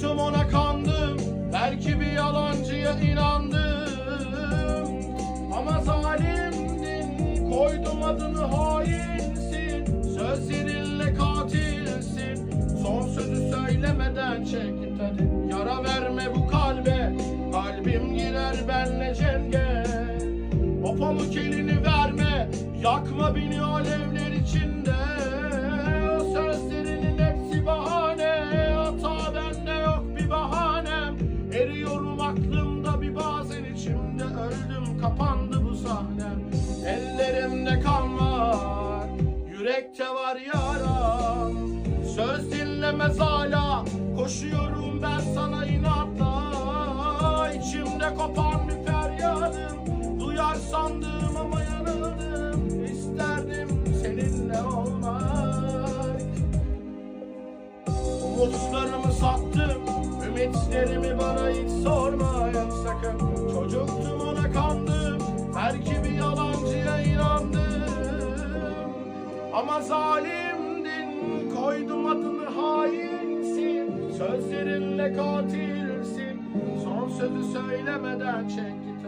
Çocuktum ona kandım Belki bir yalancıya inandım. Ama zalimdin Koydum adını hainsin Sözlerinle katilsin. Son sözü söylemeden çek git hadi Yara verme bu kalbe. Kalbim girer benle cenge. O pamuk elini verme Yakma beni alevler içinde Var yaram Söz dinlemez hala Koşuyorum ben sana inatla. İçimde kopan bir feryadım Duyar sandım ama yanıldım İsterdim seninle olmak. Umutlarımı sattım Ümitlerimi bana hiç sormayın Ama zalimdin Koydum adını hainsin. Sözlerinle katilsin Son sözü söylemeden çek git